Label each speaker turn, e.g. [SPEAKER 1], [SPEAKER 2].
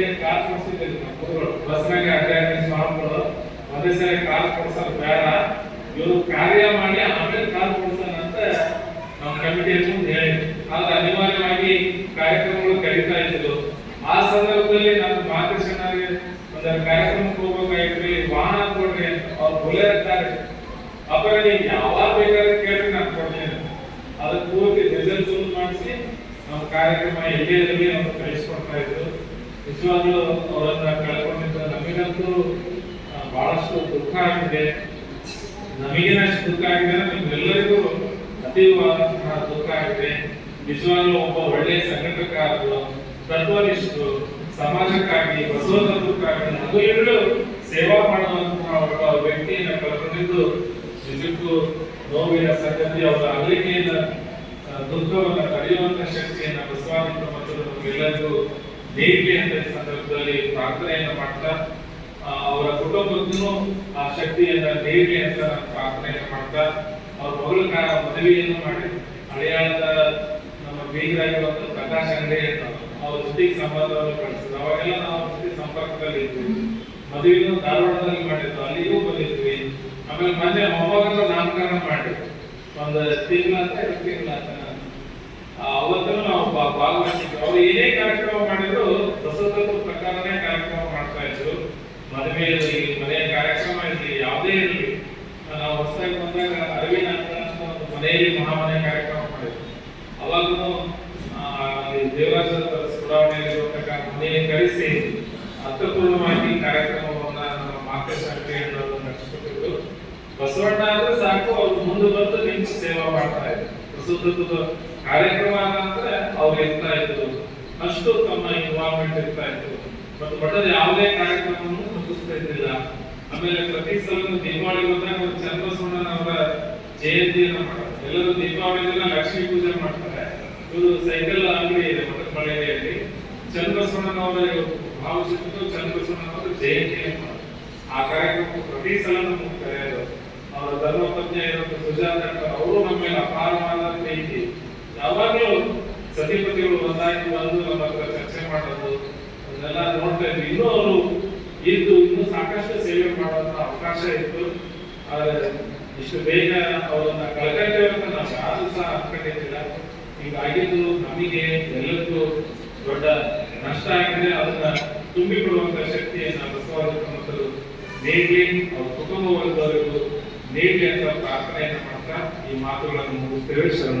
[SPEAKER 1] ಅವರಿಗೆ ಕಾಲ್ ಕೊಡ್ಸಿದ್ದೇನೆ ನಮ್ಮ ಬಸ್ನಲ್ಲಿ ಅಡ್ಡಾಡಿ ಸ್ವಾಮಿಗಳು. ಒಂದೇ ಸರಿ ಕಾಲ್ ಕೊಡ್ಸೋದು ಬೇಡ. ಇವರು ಕಾರ್ಯ ಮಾಡಿ ಆಮೇಲೆ ಕಾಲ್ ಕೊಡ್ಸೋಣ ಅಂತ ನಮ್ಮ ಕಮಿಟಿ ಮುಂದೆ ಹೇಳಿದ್ರು. ಆದ್ರೆ ಅನಿವಾರ್ಯವಾಗಿ ಕಾರ್ಯಕ್ರಮಗಳು ಕರೀತಾ ಇದ್ರು ಆ ಸಂದರ್ಭದಲ್ಲಿ ನಾನು ಮಾತೃಶನಾಗಿ ಒಂದು ಕಾರ್ಯಕ್ರಮಕ್ಕೆ ಹೋಗ್ಬೇಕಾಗಿತ್ತು. ವಾಹನ ಕೊಡ್ರಿ ಅವ್ರು ಬೋಲೇರ್ತಾರೆ ಅಪರ ನೀವು ಯಾವಾಗ ಬೇಕಾದ್ರೆ ಕೇಳಿ ನಾನು ಕೊಡ್ತೇನೆ ಅದಕ್ಕೆ ಪೂರ್ತಿ ರಿಸಲ್ಟ್ ಮಾಡಿಸಿ ನಮ್ಮ ಕಾರ್ಯಕ್ರಮ ಎಲ್ಲೇ ಇರಲಿ ಅವ್ರು ಕಳಿಸ್ಕೊಡ್ತಾ ಇದ್ರು. ನಿಜವಾಗ್ಲೂ ಅವರನ್ನ ಕಳ್ಕೊಂಡಿದ್ದ ನಮಗಂತೂ ಬಹಳಷ್ಟು ದುಃಖ ಆಗಿದೆ. ನಮಗೇನಷ್ಟು ದುಃಖ ಆಗಿದೆ ಅಂದ್ರೆ ನಿಮ್ಮೆಲ್ಲರಿಗೂ ಅತೀವವಾದಂತಹ ದುಃಖ ಆಗಿದೆ. ನಿಜವಾಗ್ಲೂ ಒಬ್ಬ ಒಳ್ಳೆಯ ಸಂಘಟಕರು ತತ್ವನಿಷ್ಠರು ಸಮಾಜಕ್ಕಾಗಿ ಬಸವ ತತ್ವಕ್ಕಾಗಿ ಸೇವಾ ಮಾಡುವಂತಹ ಒಬ್ಬ ವ್ಯಕ್ತಿಯನ್ನ ಕಳ್ಕೊಂಡಿದ್ದು ನಿಜಕ್ಕೂ ನೋವಿನ ಸಂಗತಿ, ಅವರ ಅಗಲಿಕೆಯಿಂದ ದುಃಖವನ್ನು ತಡೆಯುವಂತಹ ಶಕ್ತಿಯನ್ನ ಬಸವಾದಿತ್ಯ ಮತ್ತು ನಮಗೆಲ್ಲರಿಗೂ ನೀಡಲಿ ಅಂತ ಸಂದರ್ಭದಲ್ಲಿ ಪ್ರಾರ್ಥನೆಯನ್ನು ಮಾಡ್ತಾ ಅವರ ಕುಟುಂಬಕ್ಕೂ ಆ ಶಕ್ತಿಯನ್ನ ದೇವಿ ಅಂತ ನಾನು ಪ್ರಾರ್ಥನೆಯನ್ನು ಮಾಡ್ತಾ, ಅವ್ರ ಮಗಳ ಕಾ- ಮದುವೆಯನ್ನು ಮಾಡಿ ಹಳೆಯಾದ ನಮ್ಮ ಬೀಗರಾಗಿರುವಂತ ಪ್ರಕಾಶ್ ಅಂತ ಅವ್ರ ಜೊತೆಗೆ ಸಂಬಂಧವನ್ನು ಕಳಿಸಿದ್ರು ಅವಾಗೆಲ್ಲ ನಾವು ಜೊತೆ ಸಂಪರ್ಕದಲ್ಲಿ ಇದ್ವಿ. ಮದುವೆಯನ್ನು ಧಾರವಾಡದಲ್ಲಿ ಮಾಡಿದ್ವಿ ಅಲ್ಲಿಗೂ ಬಂದಿದ್ವಿ. ಆಮೇಲೆ ಮೊನ್ನೆ ಮೊಮ್ಮಗನ ನಾಮಕರಣ ಮಾಡಿ. ಒಂದು ತಿಂಗಳ ಅಂತ ತಿಂಗಳ ಅಂತ ಅವತ್ತೂ ನಾವು ಭಾಗವಹಿಸಿದ್ವಿ. ಅವ್ರು ಏನೇ ಕಾರ್ಯಕ್ರಮ ಮಾಡಿದ್ರು ಬಸವತತ್ವ ಪ್ರಕಾರನೇ ಕಾರ್ಯಕ್ರಮ ಮಾಡ್ತಾ ಇದ್ರು ಮದುವೆ ಇರಲಿ ಮನೆಯ ಕಾರ್ಯಕ್ರಮ ಇರಲಿ ಯಾವುದೇ ಇರಲಿ, ನಾವು ಹೊಸದಾಗಿ ಬಂದಾಗ ಅರವಿಂದ ಅಂತ ಒಂದು ಮನೆಯಲ್ಲಿ ಮಹಾಮನೆ ಕಾರ್ಯಕ್ರಮ ಮಾಡಿದ್ವಿ ಅವಾಗೂ ದೇವರಾಜ ಸುಡಾವಣೆಯಲ್ಲಿರುವಂತಹ ಮನೆಯನ್ನು ಕರೆಸಿ, ಅರ್ಥಪೂರ್ಣವಾಗಿ ಕಾರ್ಯಕ್ರಮವನ್ನು ನಮ್ಮ ಮಾರ್ಗದರ್ಶನ ನಡೆಸಿಕೊಟ್ಟಿದ್ರು. ಬಸವಣ್ಣ ಅಂದ್ರೆ ಸಾಕು, ಅವ್ರು ಮುಂದೆ ಬಂದು ನಿಂತು ಸೇವಾ ಮಾಡ್ತಾ ಇದ್ರು. ಬಸವತತ್ವದ ಕಾರ್ಯಕ್ರಮ ಅಂದ್ರೆ ಅವ್ರು ಇರ್ತಾ ಇದ್ರು. ಅಷ್ಟು ತಮ್ಮ ಇನ್ವಾಲ್ವ್ಮೆಂಟ್ ಇರ್ತಾ ಇತ್ತು ಮಠದ ಯಾವುದೇ ಕಾರ್ಯಕ್ರಮವನ್ನು ಮುಗಿಸ್ತಾ ಇದ್ದಿಲ್ಲ ಆಮೇಲೆ ಪ್ರತಿ ಸಲ ದೀಪಾವಳಿ ಒಂದು ಚನ್ನಬಸವಣ್ಣನವರ ಜಯಂತಿಯನ್ನು ಮಾಡ್ತಾರೆ. ಎಲ್ಲರೂ ದೀಪಾವಳಿ ದಿನ ಲಕ್ಷ್ಮೀ ಪೂಜೆ ಮಾಡ್ತಾರೆ. ಇವರು ಸೈಕಲ್ ಅಂಗಡಿ ಇದೆ ಮಳೆಯಲ್ಲಿ ಚನ್ನಬಸವಣ್ಣನವರ ಭಾವಚಿತ್ರ ಚನ್ನಬಸವಣ್ಣನವರ ಜಯಂತಿಯನ್ನು ಮಾಡ್ತಾರೆ. ಆ ಕಾರ್ಯಕ್ರಮ ಪ್ರತಿ ಸಲ ಮುಗ್ತಾರೆ ಅವರ. ಧರ್ಮಪತ್ನಿ ಇರೋದು ಸುಜಾತ ಅವರು ನಮ್ಮ ಮೇಲೆ ಅಪಾರವಾದ ಪ್ರೀತಿ ಯಾವಾಗಲೂ ಸತಿಪತಿಗಳು ಒಂದಾಗಿ ಬಂದು ನಮ್ಮ ಅದನ್ನೆಲ್ಲ ನೋಡ್ತಾ ಇದ್ವಿ. ಇನ್ನೂ ಅವರು ಇದ್ದು ಇನ್ನೂ ಸಾಕಷ್ಟು ಸೇವೆ ಮಾಡುವಂತ ಅವಕಾಶ ಇತ್ತು. ಆದರೆ ಇಷ್ಟು ಬೇಗ ಅವರನ್ನ ಕಳ್ಕೊಳ್ತೇವೆ ಅಂತ ನಾವು ಯಾರು ಸಹ ಅನ್ಕೊಂಡಿದ್ದಿಲ್ಲ ಹೀಗಾಗಿದ್ದು ನಮಗೆ ಎಲ್ಲರಿಗೂ ದೊಡ್ಡ ನಷ್ಟ ಆಗಿದೆ. ಅದನ್ನ ತುಂಬಿಕೊಡುವಂತ ಶಕ್ತಿಯನ್ನ ಬಸವರಾಜ ನೀಡಲಿ, ಅವ್ರ ಕುಟುಂಬ ವರ್ಗದವರಿಗೂ ನೀಡಲಿ ಅಂತ ಪ್ರಾರ್ಥನೆಯನ್ನು ಮಾಡ್ತಾ ಈ ಮಾತುಗಳನ್ನು ಮುಗಿಸ್ತೇವೆ. ಶರಣ